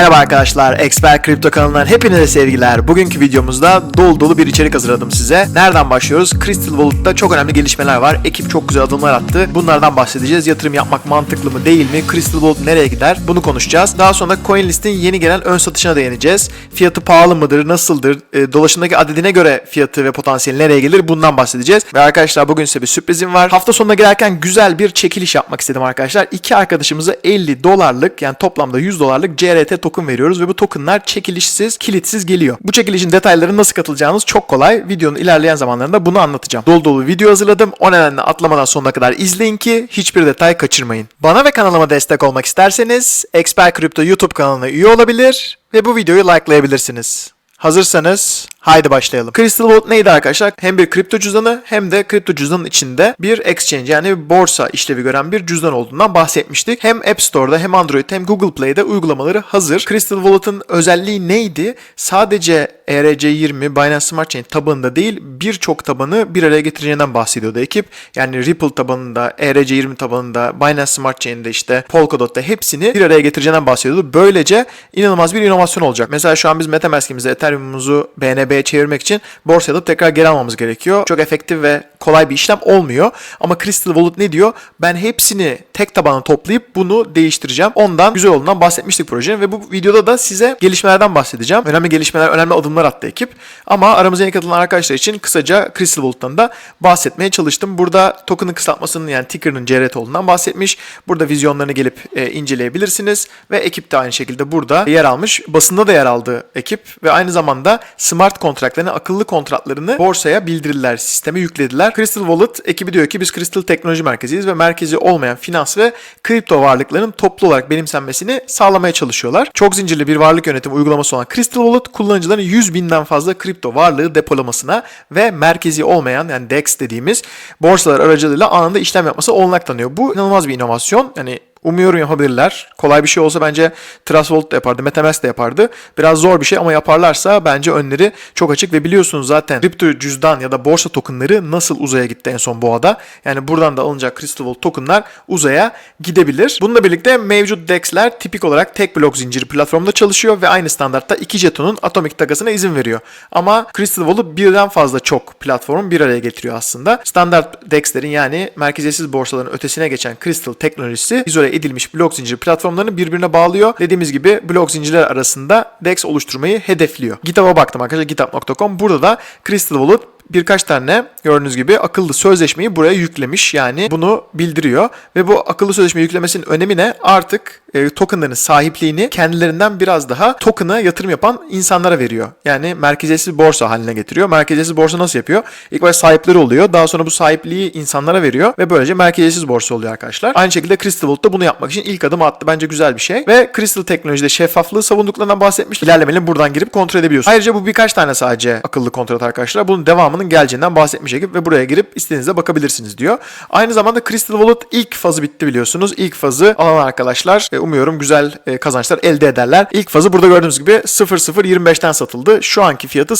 Merhaba arkadaşlar, Expert Kripto kanalından hepinize sevgiler. Bugünkü videomuzda dolu dolu bir içerik hazırladım size. Nereden başlıyoruz? Crystal Wallet'ta çok önemli gelişmeler var. Ekip çok güzel adımlar attı. Bunlardan bahsedeceğiz. Yatırım yapmak mantıklı mı değil mi? Crystal Wallet nereye gider? Bunu konuşacağız. Daha sonra CoinList'in yeni gelen ön satışına değineceğiz. Fiyatı pahalı mıdır? Nasıldır? E, dolaşımdaki adedine göre fiyatı ve potansiyeli nereye gelir? Bundan bahsedeceğiz. Ve arkadaşlar bugün size bir sürprizim var. Hafta sonuna girerken güzel bir çekiliş yapmak istedim arkadaşlar. İki arkadaşımıza 50 dolarlık yani toplamda 100 dolarlık CRT token veriyoruz ve bu tokenlar çekilişsiz, kilitsiz geliyor. Bu çekilişin detayları nasıl katılacağınız çok kolay. Videonun ilerleyen zamanlarında bunu anlatacağım. Dolu dolu video hazırladım. O nedenle atlamadan sonuna kadar izleyin ki hiçbir detay kaçırmayın. Bana ve kanalıma destek olmak isterseniz Expert Crypto YouTube kanalına üye olabilir ve bu videoyu likelayabilirsiniz. Hazırsanız haydi başlayalım. Crystal Vault neydi arkadaşlar? Hem bir kripto cüzdanı hem de kripto cüzdanın içinde bir exchange yani bir borsa işlevi gören bir cüzdan olduğundan bahsetmiştik. Hem App Store'da hem Android hem Google Play'de uygulamaları hazır. Crystal Wallet'ın özelliği neydi? Sadece ERC20 Binance Smart Chain tabanında değil birçok tabanı bir araya getireceğinden bahsediyordu ekip. Yani Ripple tabanında, ERC20 tabanında, Binance Smart Chain'de işte Polkadot'ta hepsini bir araya getireceğinden bahsediyordu. Böylece inanılmaz bir inovasyon olacak. Mesela şu an biz Metamask'imize Ethereum'umuzu BNB'ye çevirmek için borsaya alıp tekrar geri almamız gerekiyor. Çok efektif ve kolay bir işlem olmuyor. Ama Crystal Wallet ne diyor? Ben hepsini tek tabana toplayıp bunu değiştireceğim. Ondan güzel olduğundan bahsetmiştik projenin ve bu videoda da size gelişmelerden bahsedeceğim. Önemli gelişmeler, önemli adımlar attı ekip. Ama aramıza yeni katılan arkadaşlar için kısaca Crystal Wallet'tan da bahsetmeye çalıştım. Burada token'ın kısaltmasının yani ticker'ın CRT olduğundan bahsetmiş. Burada vizyonlarını gelip e, inceleyebilirsiniz ve ekip de aynı şekilde burada yer almış. Basında da yer aldı ekip ve aynı zamanda smart kontratlarını, akıllı kontratlarını borsaya bildirirler, sisteme yüklediler. Crystal Wallet ekibi diyor ki biz Crystal Teknoloji Merkeziyiz ve merkezi olmayan finans ve kripto varlıkların toplu olarak benimsenmesini sağlamaya çalışıyorlar. Çok zincirli bir varlık yönetimi uygulaması olan Crystal Wallet kullanıcıların 100 binden fazla kripto varlığı depolamasına ve merkezi olmayan yani DEX dediğimiz borsalar aracılığıyla anında işlem yapması olanak tanıyor. Bu inanılmaz bir inovasyon. Yani Umuyorum yapabilirler. Kolay bir şey olsa bence Wallet de yapardı, Metamask de yapardı. Biraz zor bir şey ama yaparlarsa bence önleri çok açık ve biliyorsunuz zaten kripto cüzdan ya da borsa tokenları nasıl uzaya gitti en son boğada. Yani buradan da alınacak Crystal Vault tokenlar uzaya gidebilir. Bununla birlikte mevcut DEX'ler tipik olarak tek blok zinciri platformda çalışıyor ve aynı standartta iki jetonun atomik takasına izin veriyor. Ama Crystal Vault'u birden fazla çok platform bir araya getiriyor aslında. Standart DEX'lerin yani merkeziyetsiz borsaların ötesine geçen Crystal teknolojisi izole edilmiş blok zinciri platformlarını birbirine bağlıyor. Dediğimiz gibi blok zincirler arasında DEX oluşturmayı hedefliyor. GitHub'a baktım arkadaşlar github.com. Burada da Crystal Wallet birkaç tane gördüğünüz gibi akıllı sözleşmeyi buraya yüklemiş. Yani bunu bildiriyor. Ve bu akıllı sözleşme yüklemesinin önemi ne? Artık e, tokenların sahipliğini kendilerinden biraz daha token'a yatırım yapan insanlara veriyor. Yani merkeziyetsiz borsa haline getiriyor. Merkeziyetsiz borsa nasıl yapıyor? İlk başta sahipleri oluyor. Daha sonra bu sahipliği insanlara veriyor ve böylece merkeziyetsiz borsa oluyor arkadaşlar. Aynı şekilde Crystal Vault da bunu yapmak için ilk adım attı. Bence güzel bir şey. Ve Crystal teknolojide şeffaflığı savunduklarından bahsetmiş. İlerlemelerini buradan girip kontrol edebiliyorsunuz. Ayrıca bu birkaç tane sadece akıllı kontrat arkadaşlar. Bunun devamının geleceğinden bahsetmiş ekip ve buraya girip istediğinizde bakabilirsiniz diyor. Aynı zamanda Crystal Wallet ilk fazı bitti biliyorsunuz. İlk fazı alan arkadaşlar e, umuyorum güzel e, kazançlar elde ederler. İlk fazı burada gördüğünüz gibi 0025'ten satıldı. Şu anki fiyatı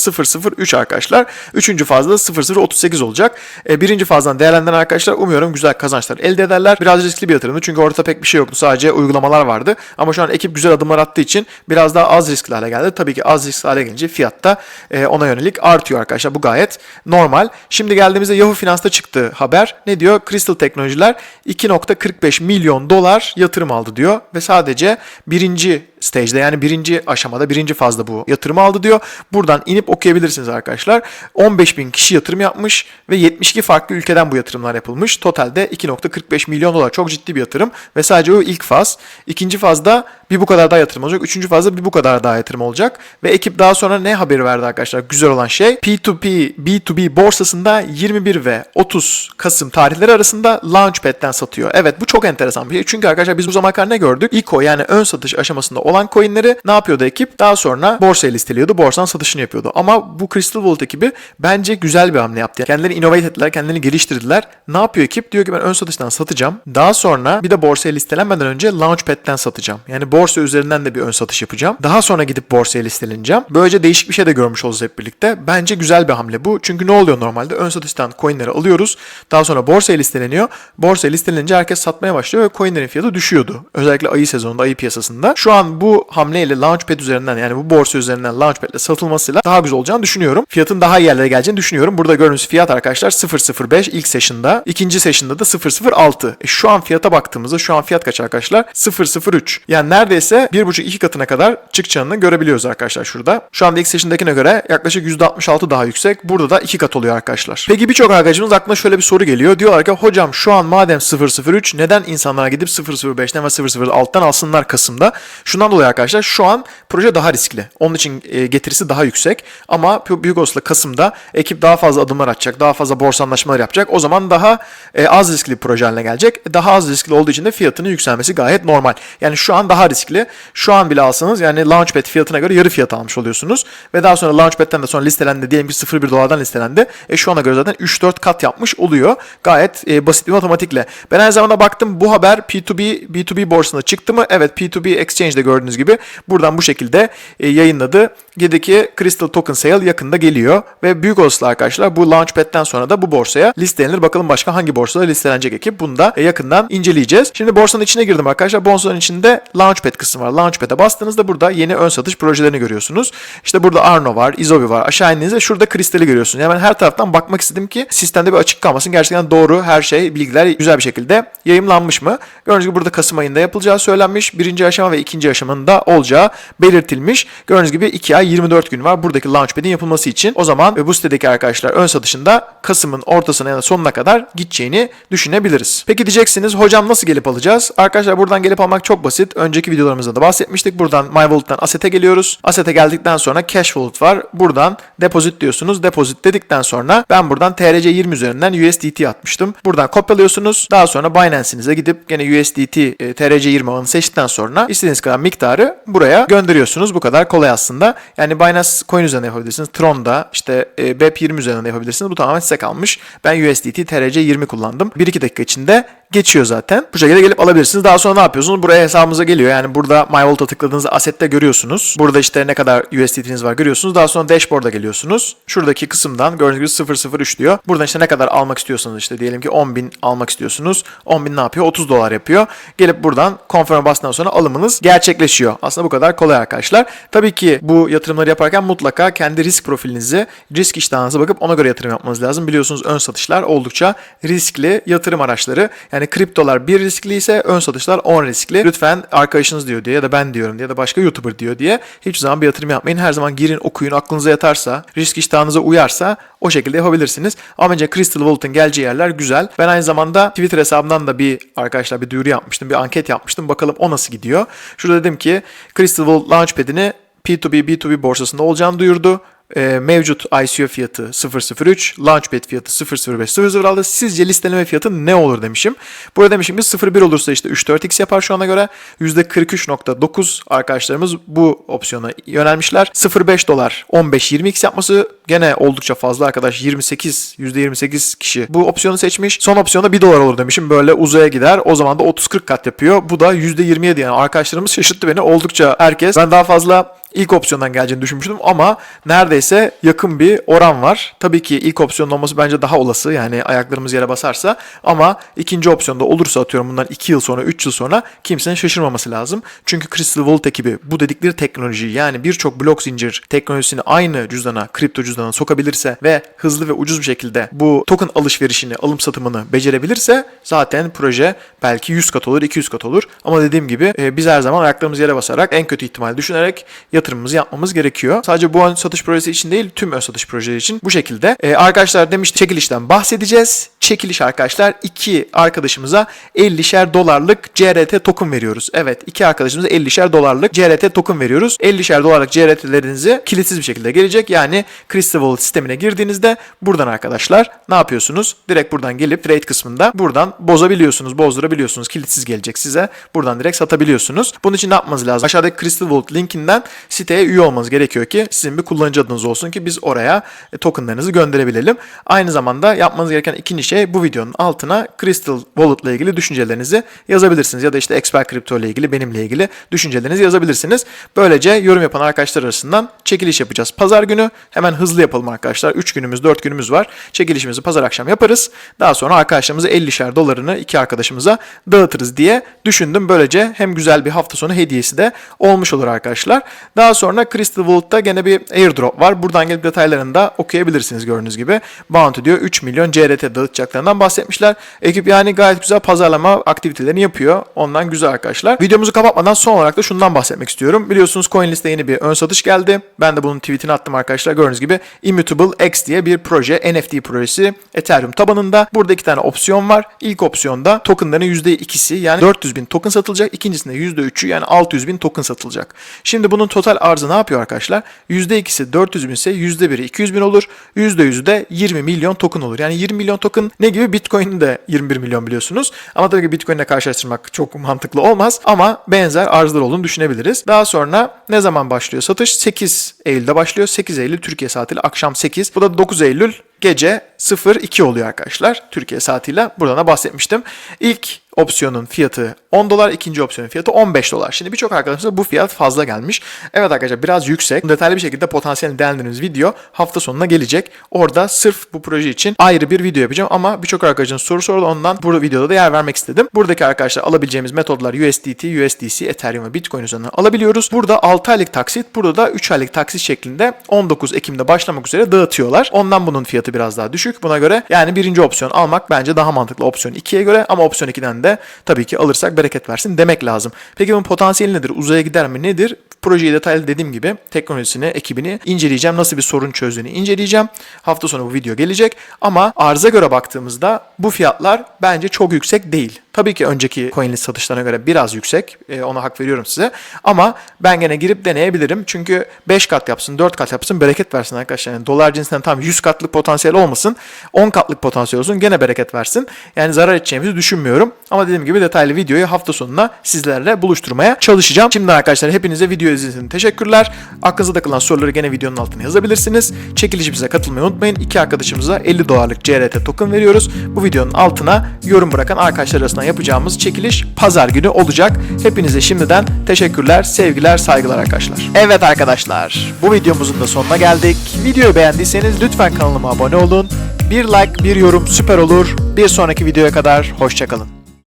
003 arkadaşlar. Üçüncü fazda 0038 olacak. E, birinci fazdan değerlendiren arkadaşlar umuyorum güzel kazançlar elde ederler. Biraz riskli bir yatırımdı çünkü ortada pek bir şey yoktu. Sadece uygulamalar vardı. Ama şu an ekip güzel adımlar attığı için biraz daha az riskli hale geldi. Tabii ki az riskli hale gelince fiyatta e, ona yönelik artıyor arkadaşlar. Bu gayet normal. Şimdi geldiğimizde Yahoo Finans'ta çıktı haber. Ne diyor? Crystal Teknolojiler 2.45 milyon dolar yatırım aldı diyor ve sadece birinci stage'de yani birinci aşamada birinci fazda bu yatırımı aldı diyor. Buradan inip okuyabilirsiniz arkadaşlar. 15 bin kişi yatırım yapmış ve 72 farklı ülkeden bu yatırımlar yapılmış. Totalde 2.45 milyon dolar çok ciddi bir yatırım ve sadece o ilk faz. İkinci fazda bir bu kadar daha yatırım olacak. Üçüncü fazda bir bu kadar daha yatırım olacak. Ve ekip daha sonra ne haberi verdi arkadaşlar? Güzel olan şey P2P, B2B borsasında 21 ve 30 Kasım tarihleri arasında Launchpad'den satıyor. Evet bu çok enteresan bir şey. Çünkü arkadaşlar biz bu zamana kadar ne gördük? ICO yani ön satış aşamasında olan coinleri ne yapıyordu ekip? Daha sonra borsaya listeliyordu. Borsadan satışını yapıyordu. Ama bu Crystal Vault ekibi bence güzel bir hamle yaptı. Kendilerini innovate ettiler, kendilerini geliştirdiler. Ne yapıyor ekip? Diyor ki ben ön satıştan satacağım. Daha sonra bir de borsaya listelenmeden önce Launchpad'den satacağım. Yani borsa üzerinden de bir ön satış yapacağım. Daha sonra gidip borsaya listeleneceğim. Böylece değişik bir şey de görmüş olacağız hep birlikte. Bence güzel bir hamle bu. Çünkü ne oluyor normalde? Ön satıştan coinleri alıyoruz. Daha sonra borsaya listeleniyor. Borsaya listelenince herkes satmaya başlıyor ve coinlerin fiyatı düşüyordu. Özellikle ayı sezonunda, ayı piyasasında. Şu an bu hamleyle Launchpad üzerinden yani bu borsa üzerinden Launchpad ile satılmasıyla daha güzel olacağını düşünüyorum. Fiyatın daha iyi yerlere geleceğini düşünüyorum. Burada gördüğünüz fiyat arkadaşlar 0.05 ilk session'da. ikinci session'da da 0.06. E şu an fiyata baktığımızda şu an fiyat kaç arkadaşlar? 0.03. Yani neredeyse 1.5-2 katına kadar çıkacağını görebiliyoruz arkadaşlar şurada. Şu anda ilk session'dakine göre yaklaşık %66 daha yüksek. Burada da 2 kat oluyor arkadaşlar. Peki birçok arkadaşımız aklına şöyle bir soru geliyor. Diyorlar ki hocam şu an madem 0.03 neden insanlara gidip 0.05'ten ve 0.06'dan alsınlar Kasım'da? Şundan dolayı arkadaşlar şu an proje daha riskli. Onun için e, getirisi daha yüksek. Ama büyük olasılıkla Kasım'da ekip daha fazla adımlar atacak. Daha fazla borsa anlaşmaları yapacak. O zaman daha e, az riskli bir proje haline gelecek. Daha az riskli olduğu için de fiyatının yükselmesi gayet normal. Yani şu an daha riskli. Şu an bile alsanız yani Launchpad fiyatına göre yarı fiyat almış oluyorsunuz. Ve daha sonra Launchpad'den de sonra listelendi. Diyelim ki 0.1 dolardan listelendi. E şu ana göre zaten 3-4 kat yapmış oluyor. Gayet e, basit bir matematikle. Ben aynı zamanda baktım bu haber P2B, B2B borsasında çıktı mı? Evet P2B Exchange'de gördüğünüz gibi buradan bu şekilde e, yayınladı. Gedeki Crystal Token Sale yakında geliyor. Ve büyük olasılıkla arkadaşlar bu Launchpad'den sonra da bu borsaya listelenir. Bakalım başka hangi borsada listelenecek ekip. Bunu da e, yakından inceleyeceğiz. Şimdi borsanın içine girdim arkadaşlar. Borsanın içinde Launchpad kısmı var. Launchpad'e bastığınızda burada yeni ön satış projelerini görüyorsunuz. İşte burada Arno var, Izobi var. Aşağı indiğinizde şurada Crystal'i görüyorsunuz. Yani ben her taraftan bakmak istedim ki sistemde bir açık kalmasın. Gerçekten doğru her şey, bilgiler güzel bir şekilde yayımlanmış mı? Gördüğünüz gibi burada Kasım ayında yapılacağı söylenmiş. Birinci aşama ve ikinci aşamanın da olacağı belirtilmiş. Gördüğünüz gibi 2 ay 24 gün var buradaki Launchpad'in yapılması için. O zaman bu sitedeki arkadaşlar ön satışında Kasım'ın ortasına ya da sonuna kadar gideceğini düşünebiliriz. Peki diyeceksiniz hocam nasıl gelip alacağız? Arkadaşlar buradan gelip almak çok basit. Önceki videolarımızda da bahsetmiştik. Buradan MyWallet'tan Asset'e geliyoruz. Asset'e geldikten sonra Cash Wallet var. Buradan Deposit diyorsunuz. Deposit dedikten sonra ben buradan TRC20 üzerinden USDT atmıştım. Buradan kopyalıyorsunuz. Daha sonra Binance'inize gidip gene USDT e, TRC20 alanı seçtikten sonra istediğiniz kadar miktarı buraya gönderiyorsunuz. Bu kadar kolay aslında. Yani Binance Coin üzerinden yapabilirsiniz. Tron'da işte e, BEP20 üzerinden yapabilirsiniz. Bu tamamen size kalmış. Ben USDT TRC20 kullandım. 1-2 dakika içinde geçiyor zaten. Bu şekilde gelip alabilirsiniz. Daha sonra ne yapıyorsunuz? Buraya hesabımıza geliyor. Yani burada My Wallet'a tıkladığınızda asette görüyorsunuz. Burada işte ne kadar USDT'niz var görüyorsunuz. Daha sonra dashboard'a geliyorsunuz. Şuradaki kısımdan gördüğünüz gibi 003 diyor. Buradan işte ne kadar almak istiyorsanız işte diyelim ki 10.000 almak istiyorsunuz. 10.000 ne yapıyor? 30 dolar yapıyor. Gelip buradan confirm'e bastıktan sonra alımınız gerçekleşiyor. Aslında bu kadar kolay arkadaşlar. Tabii ki bu yatırımları yaparken mutlaka kendi risk profilinizi, risk iştahınıza bakıp ona göre yatırım yapmanız lazım. Biliyorsunuz ön satışlar oldukça riskli yatırım araçları. Yani kriptolar bir riskli ise ön satışlar 10 riskli. Lütfen arkadaşınız diyor diye ya da ben diyorum diye ya da başka YouTuber diyor diye hiç zaman bir yatırım yapmayın. Her zaman girin okuyun aklınıza yatarsa, risk iştahınıza uyarsa o şekilde yapabilirsiniz. Ama bence Crystal Vault'un geleceği yerler güzel. Ben aynı zamanda Twitter hesabımdan da bir arkadaşlar bir duyuru yapmıştım. Bir anket yapmıştım. Bakalım o nasıl gidiyor. Şurada dedim ki Crystal Vault Launchpad'ini P2B, B2B borsasında olacağını duyurdu. E, mevcut ICO fiyatı 003, Launchpad fiyatı 005, 006. Sizce listeleme fiyatı ne olur demişim. Burada demişim ki 01 olursa işte 3-4x yapar şu ana göre. %43.9 arkadaşlarımız bu opsiyona yönelmişler. 0.5 dolar 15-20x yapması gene oldukça fazla arkadaş. 28, %28 kişi bu opsiyonu seçmiş. Son opsiyonda 1 dolar olur demişim. Böyle uzaya gider. O zaman da 30-40 kat yapıyor. Bu da %27 yani arkadaşlarımız şaşırttı beni. Oldukça herkes. Ben daha fazla ilk opsiyondan geleceğini düşünmüştüm ama neredeyse yakın bir oran var. Tabii ki ilk opsiyonun olması bence daha olası yani ayaklarımız yere basarsa ama ikinci opsiyonda olursa atıyorum bundan 2 yıl sonra 3 yıl sonra kimsenin şaşırmaması lazım. Çünkü Crystal Vault ekibi bu dedikleri teknolojiyi yani birçok blok zincir teknolojisini aynı cüzdana, kripto cüzdana sokabilirse ve hızlı ve ucuz bir şekilde bu token alışverişini, alım satımını becerebilirse zaten proje belki 100 kat olur, 200 kat olur. Ama dediğim gibi e, biz her zaman ayaklarımız yere basarak en kötü ihtimal düşünerek yatırımımızı yapmamız gerekiyor. Sadece bu ön satış projesi için değil tüm ön satış projeleri için bu şekilde. Ee, arkadaşlar demiş çekilişten bahsedeceğiz. Çekiliş arkadaşlar iki arkadaşımıza 50'şer dolarlık CRT token veriyoruz. Evet iki arkadaşımıza 50'şer dolarlık CRT token veriyoruz. 50'şer dolarlık CRT'lerinizi kilitsiz bir şekilde gelecek. Yani Crystal Wallet sistemine girdiğinizde buradan arkadaşlar ne yapıyorsunuz? Direkt buradan gelip trade kısmında buradan bozabiliyorsunuz, bozdurabiliyorsunuz. Kilitsiz gelecek size. Buradan direkt satabiliyorsunuz. Bunun için ne yapmanız lazım? Aşağıdaki Crystal Wallet linkinden siteye üye olmanız gerekiyor ki sizin bir kullanıcı adınız olsun ki biz oraya e, tokenlarınızı gönderebilelim. Aynı zamanda yapmanız gereken ikinci şey bu videonun altına Crystal Wallet ile ilgili düşüncelerinizi yazabilirsiniz. Ya da işte Expert Crypto ile ilgili benimle ilgili düşüncelerinizi yazabilirsiniz. Böylece yorum yapan arkadaşlar arasından çekiliş yapacağız. Pazar günü hemen hızlı yapalım arkadaşlar. 3 günümüz 4 günümüz var. Çekilişimizi pazar akşam yaparız. Daha sonra arkadaşlarımıza 50'şer dolarını iki arkadaşımıza dağıtırız diye düşündüm. Böylece hem güzel bir hafta sonu hediyesi de olmuş olur arkadaşlar. Daha sonra Crystal Vault'ta gene bir airdrop var. Buradan gelip detaylarını da okuyabilirsiniz gördüğünüz gibi. Bounty diyor 3 milyon CRT dağıtacaklarından bahsetmişler. Ekip yani gayet güzel pazarlama aktivitelerini yapıyor. Ondan güzel arkadaşlar. Videomuzu kapatmadan son olarak da şundan bahsetmek istiyorum. Biliyorsunuz CoinList'te yeni bir ön satış geldi. Ben de bunun tweetini attım arkadaşlar. Gördüğünüz gibi Immutable X diye bir proje. NFT projesi Ethereum tabanında. Burada iki tane opsiyon var. İlk opsiyonda tokenların %2'si yani 400 bin token satılacak. İkincisinde %3'ü yani 600 bin token satılacak. Şimdi bunun total arzı ne yapıyor arkadaşlar? %2'si 400 bin ise %1'i 200 bin olur. %100'ü de 20 milyon token olur. Yani 20 milyon token ne gibi? Bitcoin'in de 21 milyon biliyorsunuz. Ama tabii ki Bitcoin'le karşılaştırmak çok mantıklı olmaz. Ama benzer arzlar olduğunu düşünebiliriz. Daha sonra ne zaman başlıyor satış? 8 Eylül'de başlıyor. 8 Eylül Türkiye saatiyle akşam 8. Bu da 9 Eylül gece 02 oluyor arkadaşlar. Türkiye saatiyle buradan da bahsetmiştim. İlk opsiyonun fiyatı 10 dolar, ikinci opsiyonun fiyatı 15 dolar. Şimdi birçok arkadaşımıza bu fiyat fazla gelmiş. Evet arkadaşlar biraz yüksek. Detaylı bir şekilde potansiyelini değerlendirdiğimiz video hafta sonuna gelecek. Orada sırf bu proje için ayrı bir video yapacağım ama birçok arkadaşın soru sordu ondan bu videoda da yer vermek istedim. Buradaki arkadaşlar alabileceğimiz metodlar USDT, USDC, Ethereum ve Bitcoin üzerinden alabiliyoruz. Burada 6 aylık taksit, burada da 3 aylık taksit şeklinde 19 Ekim'de başlamak üzere dağıtıyorlar. Ondan bunun fiyatı biraz daha düşük. Buna göre yani birinci opsiyon almak bence daha mantıklı opsiyon 2'ye göre ama opsiyon 2'den de tabii ki alırsak bereket versin demek lazım. Peki bunun potansiyeli nedir? Uzaya gider mi? Nedir? Projeyi detaylı dediğim gibi teknolojisini, ekibini inceleyeceğim. Nasıl bir sorun çözdüğünü inceleyeceğim. Hafta sonu bu video gelecek. Ama arıza göre baktığımızda bu fiyatlar bence çok yüksek değil. Tabii ki önceki CoinList satışlarına göre biraz yüksek. E, ona hak veriyorum size. Ama ben gene girip deneyebilirim. Çünkü 5 kat yapsın, 4 kat yapsın bereket versin arkadaşlar. Yani dolar cinsinden tam 100 katlık potansiyel olmasın. 10 katlık potansiyel olsun gene bereket versin. Yani zarar edeceğimizi düşünmüyorum. Ama dediğim gibi detaylı videoyu hafta sonuna sizlerle buluşturmaya çalışacağım. Şimdi arkadaşlar hepinize video izlediğiniz için teşekkürler. Aklınıza takılan soruları gene videonun altına yazabilirsiniz. Çekilişimize katılmayı unutmayın. İki arkadaşımıza 50 dolarlık CRT token veriyoruz. Bu videonun altına yorum bırakan arkadaşlar arasından yapacağımız çekiliş pazar günü olacak. Hepinize şimdiden teşekkürler, sevgiler, saygılar arkadaşlar. Evet arkadaşlar, bu videomuzun da sonuna geldik. Videoyu beğendiyseniz lütfen kanalıma abone olun. Bir like, bir yorum süper olur. Bir sonraki videoya kadar hoşçakalın.